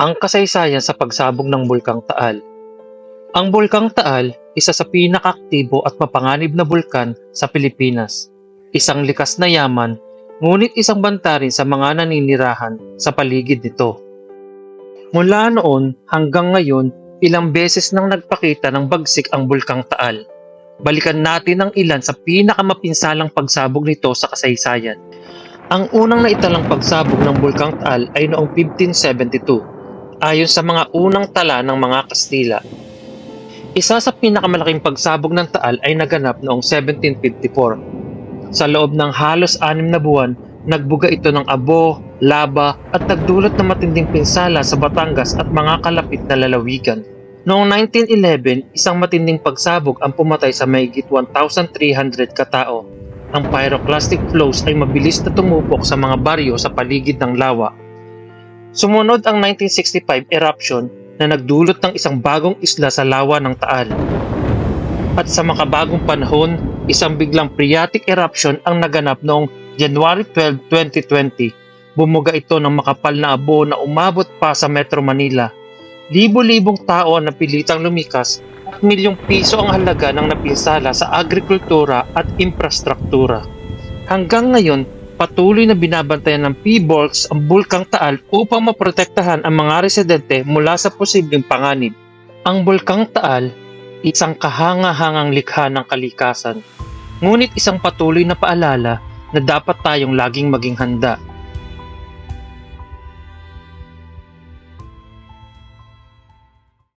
ang kasaysayan sa pagsabog ng Bulkang Taal. Ang Bulkang Taal, isa sa pinakaktibo at mapanganib na bulkan sa Pilipinas. Isang likas na yaman, ngunit isang banta rin sa mga naninirahan sa paligid nito. Mula noon hanggang ngayon, ilang beses nang nagpakita ng bagsik ang Bulkang Taal. Balikan natin ang ilan sa pinakamapinsalang pagsabog nito sa kasaysayan. Ang unang naitalang pagsabog ng Bulkang Taal ay noong 1572, ayon sa mga unang tala ng mga Kastila. Isa sa pinakamalaking pagsabog ng Taal ay naganap noong 1754. Sa loob ng halos anim na buwan, nagbuga ito ng abo, laba at nagdulot ng matinding pinsala sa Batangas at mga kalapit na lalawigan. Noong 1911, isang matinding pagsabog ang pumatay sa mahigit 1,300 katao. Ang pyroclastic flows ay mabilis na tumupok sa mga baryo sa paligid ng lawa. Sumunod ang 1965 eruption na nagdulot ng isang bagong isla sa lawa ng Taal. At sa makabagong panahon, isang biglang phreatic eruption ang naganap noong January 12, 2020. Bumuga ito ng makapal na abo na umabot pa sa Metro Manila. Libo-libong tao ang napilitang lumikas at milyong piso ang halaga ng napinsala sa agrikultura at infrastruktura. Hanggang ngayon, patuloy na binabantayan ng PBOLS ang Bulkang Taal upang maprotektahan ang mga residente mula sa posibleng panganib. Ang Bulkang Taal, isang kahanga-hangang likha ng kalikasan. Ngunit isang patuloy na paalala na dapat tayong laging maging handa